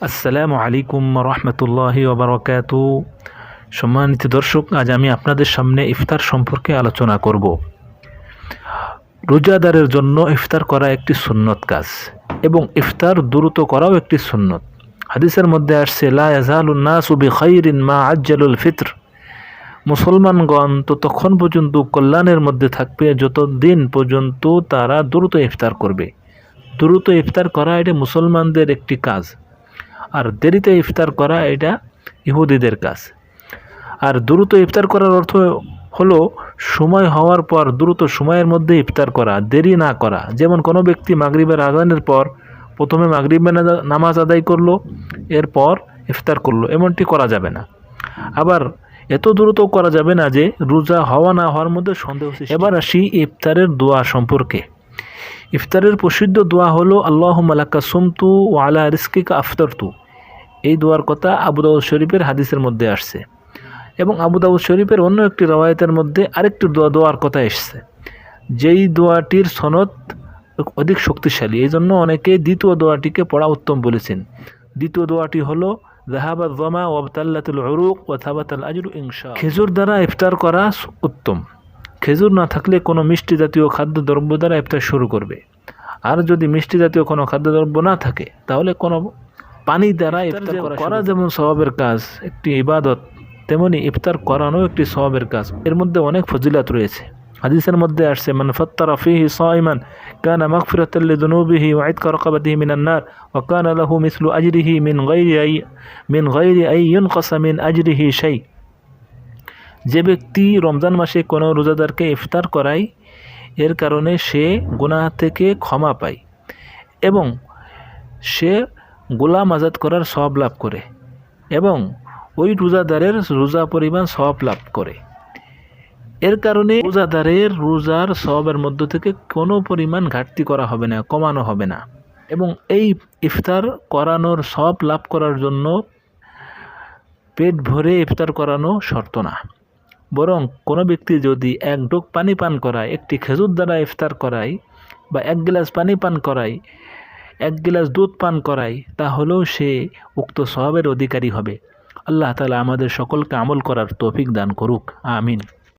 আসসালামু আলাইকুম রহমতুল্লাহি ওবরাকাত। সম্মানিত দর্শক, আজ আমি আপনাদের সামনে ইফতার সম্পর্কে আলোচনা করব। রোজাদারের জন্য ইফতার করা একটি সুন্নত কাজ এবং ইফতার দ্রুত করাও একটি সুন্নত। হাদিসের মধ্যে আসছে, লা ইয়াজালুন্নাসু বিখাইরিন মা আজ্জালুল ফিত্র। মুসলমানগণ তো তখন পর্যন্ত কল্যাণের মধ্যে থাকবে যত দিন পর্যন্ত তারা দ্রুত ইফতার করবে। দ্রুত ইফতার করা এটা মুসলমানদের একটি কাজ। আর দেরিতে ইফতার করা এটা ইহুদিদের কাজ। আর দ্রুত ইফতার করার অর্থ হলো সময় হওয়ার পর দ্রুত সময়ের মধ্যে ইফতার করা, দেরি না করা। যেমন কোনো ব্যক্তি মাগরিবের আজানের পর প্রথমে মাগরিবের নামাজ আদায় করল, এরপর ইফতার করল, এমনটি করা যাবে না। আবার এত দ্রুত করা যাবে না যে রোজা হওয়া না হওয়ার মধ্যে সন্দেহ এবার আসি ইফতারের দোয়া সম্পর্কে। ইফতারের প্রসিদ্ধ দোয়া হলো আল্লাহ মালাক্কা সুমতু ও আলা রিস্কিকা আফতারতু। এই দোয়ার কথা আবু দাউদ শরীফের হাদিসের মধ্যে আসছে। এবং আবু দাউদ শরীফের অন্য একটি রওয়ায়তের মধ্যে আরেকটি দোয়া দোয়ার কথা এসছে। যেই দোয়াটির সনদ অধিক শক্তিশালী। এই জন্য অনেকে দ্বিতীয় দোয়াটিকে পড়া উত্তম বলেছেন। দ্বিতীয় দোয়াটি হলো জাহাবাত জমা ওয়াবতাল্লাতুল উরুক ও থাবাতাল আজরু ইনশা খেজুর দ্বারা ইফতার করা উত্তম। খেজুর না থাকলে কোনো মিষ্টি জাতীয় খাদ্যদ্রব্য দ্বারা ইফতার শুরু করবে। আর যদি মিষ্টি জাতীয় কোনো খাদ্যদ্রব্য না থাকে তাহলে কোনো পানি দ্বারা ইফতার করা যেমন স্বভাবের কাজ একটি ইবাদত তেমনি ইফতার করানো একটি স্বভাবের কাজ। এর মধ্যে অনেক ফজিলাত রয়েছে। হাদিসের মধ্যে আসছে মান ফাত্তারা ফিহি সাইমান কানা মাগফিরাতাল লিযুনুবিহি ওয়া ইতকা রাকাবাতিহি মিনান নার ওয়া কানা লাহু মিসলু আজরিহি মিন গায়রি আই মিন গায়রি আই ইউনকাসা মিন আজরিহি শাই। যে ব্যক্তি রমজান মাসে কোনো রোজাদারকে ইফতার করায়, এর কারণে সে গুনাহ থেকে ক্ষমা পায় এবং সে গোলাম আজাদ করার সব লাভ করে এবং ওই রোজাদারের রোজা পরিমাণ সব লাভ করে। এর কারণে রোজাদারের রোজার সবের মধ্য থেকে কোনো পরিমাণ ঘাটতি করা হবে না, কমানো হবে না এবং এই ইফতার করানোর সব লাভ করার জন্য পেট ভরে ইফতার করানো শর্ত না। বরং কোনো ব্যক্তি যদি এক ডোক পানি পান করায়, একটি খেজুর দ্বারা ইফতার করায় বা এক গ্লাস পানি পান করায়, এক গ্লাস দুধ পান করায়, তাহলেও সে উক্ত স্বভাবের অধিকারী হবে। আল্লাহ তালা আমাদের সকলকে আমল করার তৌফিক দান করুক। আমিন।